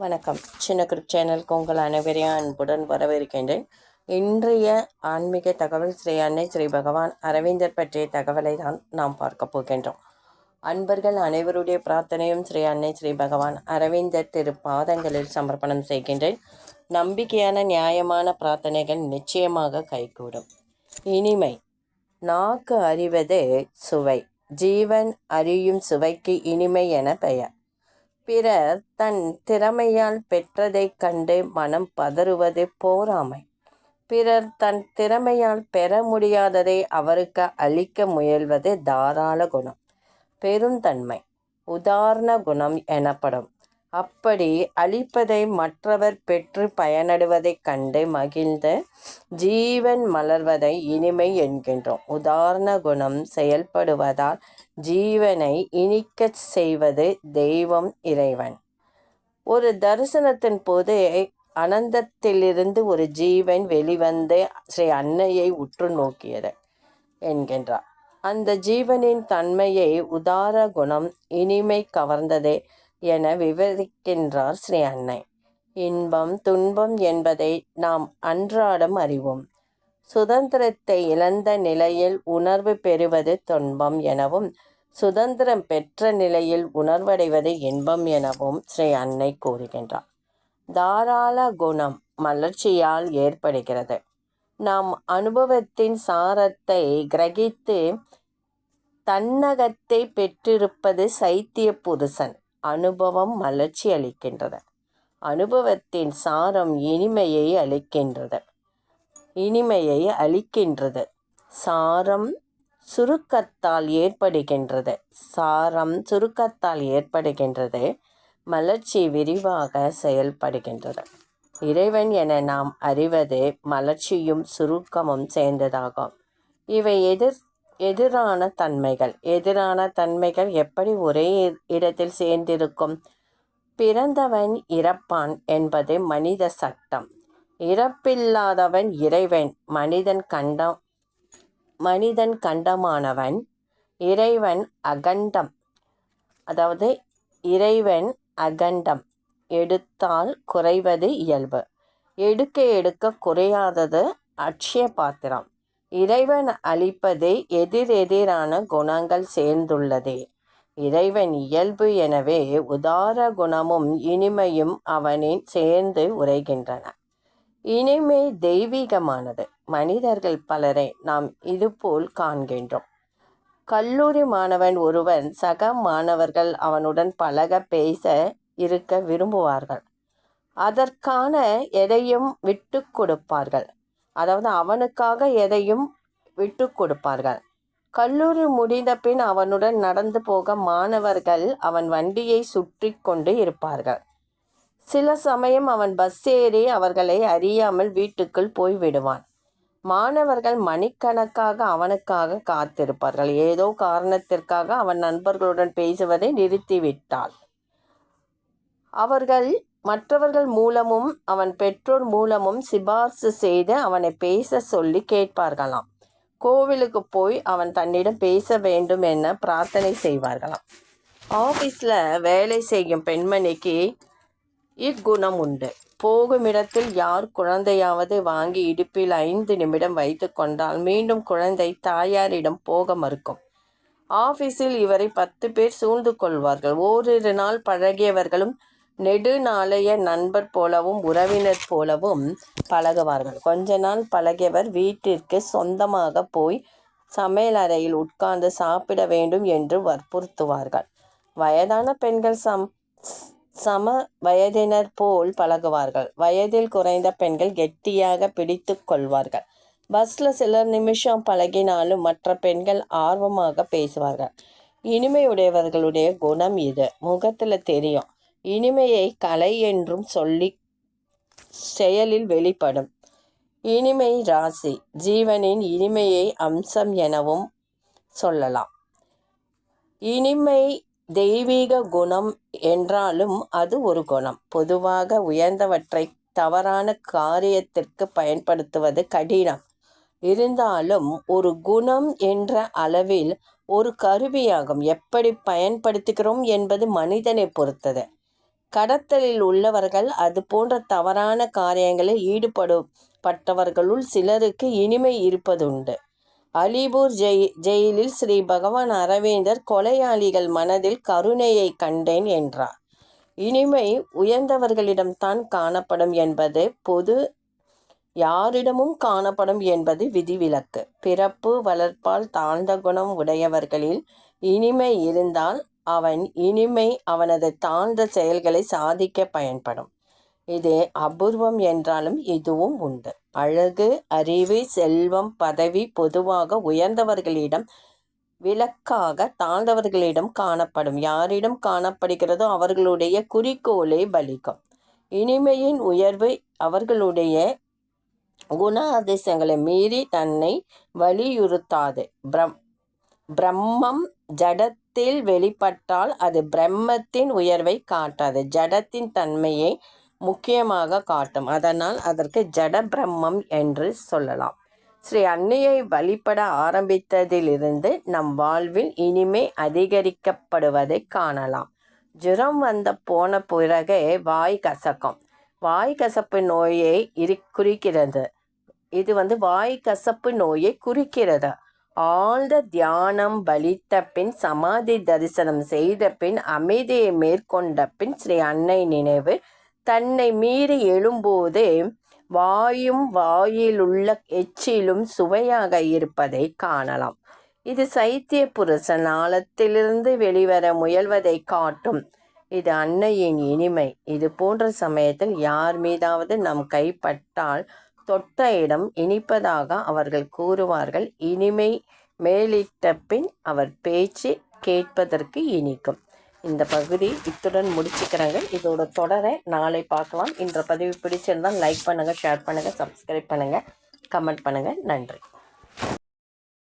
வணக்கம். சின்ன குரூப் சேனலுக்கு உங்கள் அனைவரையும் அன்புடன் வரவேற்கின்றேன். இன்றைய ஆன்மீக தகவல் ஸ்ரீ அன்னை ஸ்ரீ பகவான் அரவிந்தர் பற்றிய தகவலை தான் நாம் பார்க்க போகின்றோம். அன்பர்கள் அனைவருடைய பிரார்த்தனையும் ஸ்ரீ அன்னை ஸ்ரீ பகவான் அரவிந்தர் திரு பாதங்களில் சமர்ப்பணம் செய்கின்றேன். நம்பிக்கையான நியாயமான பிரார்த்தனைகள் நிச்சயமாக கைகூடும். இனிமை. நாக்கு அறிவது சுவை. ஜீவன் அறியும் சுவைக்கு இனிமை என பெயர். பிறர் தன் திறமையால் பெற்றதைக் கண்டு மனம் பதறுவது போராமை. பிறர் தன் திறமையால் பெற முடியாததை அவருக்கு அளிக்க முயல்வது தாராள குணம். பெருந்தன்மை உதாரண குணம் எனப்படும். அப்படி அளிப்பதை மற்றவர் பெற்று பயனடைவதைக் கண்டு மகிழ்ந்து ஜீவன் மலர்வதை இனிமை என்கின்றோம். உதாரண குணம் செயல்படுவதால் ஜீவனை இனிக்கச் செய்வது தெய்வம் இறைவன். ஒரு தரிசனத்தின் போது அனந்தத்திலிருந்து ஒரு ஜீவன் வெளிவந்து ஸ்ரீ அன்னையை உற்று நோக்கியது என்கின்றார். அந்த ஜீவனின் தன்மையை உதார குணம் இனிமை கவர்ந்ததே என விவரிக்கின்றார் ஸ்ரீ அன்னை. இன்பம் துன்பம் என்பதை நாம் அன்றாடம் அறிவோம். சுதந்திரத்தை இழந்த நிலையில் உணர்வு பெறுவது துன்பம் எனவும் சுதந்திரம் பெற்ற நிலையில் உணர்வடைவது இன்பம் எனவும் ஸ்ரீ அன்னை கூறுகின்றார். தாராள குணம் மலர்ச்சியால் ஏற்படுகிறது. நாம் அனுபவத்தின் சாரத்தை கிரகித்து தன்னகத்தை பெற்றிருப்பது சைத்திய புருஷன் அனுபவம் மலர்ச்சி அளிக்கின்றது. அனுபவத்தின் சாரம் இனிமையை அளிக்கின்றது. இனிமையை அளிக்கின்றது. சாரம் சுருக்கத்தால் ஏற்படுகின்றது. சாரம் சுருக்கத்தால் ஏற்படுகின்றது. மலர்ச்சி விரிவாக செயல்படுகின்றது. இறைவன் என நாம் அறிவது மலர்ச்சியும் சுருக்கமும் சேர்ந்ததாகும். இவை எதிர் எதிரான தன்மைகள். எதிரான தன்மைகள் எப்படி ஒரே இடத்தில் சேர்ந்திருக்கும்? பிறந்தவன் இறப்பான் என்பது மனித சட்டம். இறப்பில்லாதவன் இறைவன். மனிதன் கண்டம் மனிதன் கண்டமானவன் இறைவன் அகண்டம். அதாவது இறைவன் அகண்டம். எடுத்தால் குறைவது இயல்பு. எடுக்க எடுக்க குறையாதது அட்சய பாத்திரம். இறைவன் அளிப்பதே எதிரெதிரான குணங்கள் சேர்ந்துள்ளதே. இறைவன் இயல்பு எனவே உதார குணமும் இனிமையும் அவனின் சேர்ந்து உரைகின்றன. இனிமை தெய்வீகமானது. மனிதர்கள் பலரை நாம் இதுபோல் காண்கின்றோம். கல்லூரி மாணவன் ஒருவன் சக மாணவர்கள் அவனுடன் பழக பேச இருக்க விரும்புவார்கள். அதற்கான எதையும் விட்டு கொடுப்பார்கள். அதாவது அவனுக்காக எதையும் விட்டு கொடுப்பார்கள். கல்லூரி முடிந்த பின் அவனுடன் நடந்து போக மாணவர்கள் அவன் வண்டியை சுற்றி கொண்டு இருப்பார்கள். சில சமயம் அவன் பஸ் ஏறி அவர்களை அறியாமல் வீட்டுக்குள் போய் விடுவான் மாணவர்கள் மணிக்கணக்காக அவனுக்காக காத்திருப்பார்கள். ஏதோ காரணத்திற்காக அவன் நண்பர்களுடன் பேசுவதை நிறுத்திவிட்டாள். அவர்கள் மற்றவர்கள் மூலமும் அவன் பெற்றோர் மூலமும் சிபார்சு செய்து அவனை பேச சொல்லி கேட்பார்களாம். கோவிலுக்கு போய் அவன் தன்னிடம் பேச வேண்டும் என பிரார்த்தனை செய்வார்களாம். ஆஃபீஸில் வேலை செய்யும் பெண்மணிக்கு இக்குணம் உண்டு போகும் இடத்தில் யார் குழந்தையாவது வாங்கி இடுப்பில் ஐந்து நிமிடம் வைத்து கொண்டால் மீண்டும் குழந்தை தாயாரிடம் போக மறுக்கும். ஆஃபீஸில் இவரை பத்து பேர் சூழ்ந்து கொள்வார்கள். ஓரிரு நாள் பழகியவர்களும் நெடுநாளைய நண்பர் போலவும் உறவினர் போலவும் பழகுவார்கள். கொஞ்ச நாள் பழகியவர் வீட்டிற்கு சொந்தமாக போய் சமையல் அறையில் உட்கார்ந்து சாப்பிட வேண்டும் என்று வற்புறுத்துவார்கள். வயதான பெண்கள் சம் சம வயதினர் போல் பழகுவார்கள். வயதில் குறைந்த பெண்கள் கெட்டியாக பிடித்து கொள்வார்கள். பஸ்ஸில் சில நிமிஷம் பழகினாலும் மற்ற பெண்கள் ஆர்வமாக பேசுவார்கள். இனிமையுடையவர்களுடைய குணம் இது. முகத்தில் தெரியும். இனிமையை கலை என்றும் சொல்லி செயலில் வெளிப்படும். இனிமை ராசி. ஜீவனின் இனிமையை அம்சம் எனவும் சொல்லலாம். இனிமை தெய்வீக குணம் என்றாலும் அது ஒரு குணம். பொதுவாக உயர்ந்தவற்றை தவறான காரியத்திற்கு பயன்படுத்துவது கடினம். இருந்தாலும் ஒரு குணம் என்ற அளவில் ஒரு கருவியாகும். எப்படி பயன்படுத்துகிறோம் என்பது மனிதனை பொறுத்தது. கடத்தலில் உள்ளவர்கள் அது போன்ற தவறான காரியங்களில் ஈடுபடுபட்டவர்களுள் சிலருக்கு இனிமை இருப்பதுண்டு. அலிபூர் ஜெய் ஜெயிலில் ஸ்ரீ பகவான் அரவிந்தர் கொலையாளிகள் மனதில் கருணையை கண்டேன் என்றார். இனிமை உயர்ந்தவர்களிடம்தான் காணப்படும் என்பது பொது யாரிடமும் காணப்படும் என்பது விதிவிலக்கு. பிறப்பு வளர்ப்பால் தாழ்ந்த குணம் உடையவர்களில் இனிமை இருந்தால் அவன் இனிமை அவனது தாழ்ந்த செயல்களை சாதிக்க பயன்படும். இது அபூர்வம் என்றாலும் இதுவும் உண்டு. அழகு அறிவு செல்வம் பதவி பொதுவாக உயர்ந்தவர்களிடம் விளக்காக தாழ்ந்தவர்களிடம் காணப்படும். யாரிடம் காணப்படுகிறதோ அவர்களுடைய குறிக்கோளே பலிக்கும் இனிமையின் உயர்வு அவர்களுடைய குண அதிசயங்களை மீறி தன்னை வலியுறுத்தாது. பிரம் பிரம்மம் ஜடத்தில் வெளிப்பட்டால் அது பிரம்மத்தின் உயர்வை காட்டாது. ஜடத்தின் தன்மையை முக்கியமாக காட்டும். அதனால் அதற்கு ஜட பிரம்மம் என்று சொல்லலாம். ஸ்ரீ அன்னையை வழிபட ஆரம்பித்ததிலிருந்து நம் வாழ்வில் இனிமே அதிகரிக்கப்படுவதை காணலாம். ஜுரம் வந்த போன பிறகே வாய் கசக்கும். வாய் கசப்பு நோயை இரு குறிக்கிறது. இது வந்து வாய் கசப்பு நோயை குறிக்கிறது. ஆழ்ந்த தியானம் பலித்த பின் சமாதி தரிசனம் செய்த பின் அமைதியை மேற்கொண்ட பின் ஸ்ரீ அன்னை நினைவு தன்னை மீறி எழும்போது வாயும் வாயிலுள்ள எச்சிலும் சுவையாக இருப்பதை காணலாம். இது சைத்திய புருஷன் ஆழத்திலிருந்து வெளிவர முயல்வதை காட்டும். இது அன்னையின் இனிமை. இது போன்ற சமயத்தில் யார் மீதாவது நம் கைப்பட்டால் தொட்ட இடம் இனிப்பதாக அவர்கள் கூறுவார்கள். இனிமை மேலிட்ட பின் அவர் பேச்சு கேட்பதற்கு இனிக்கும். இந்த பகுதி இத்துடன் முடிச்சுக்கிறாங்க. இதோட தொடரை நாளை பார்க்கலாம். இந்த பதிவு பிடிச்சிருந்தால் லைக் பண்ணுங்கள் ஷேர் பண்ணுங்கள் சப்ஸ்கிரைப் பண்ணுங்கள் கமெண்ட் பண்ணுங்கள் நன்றி.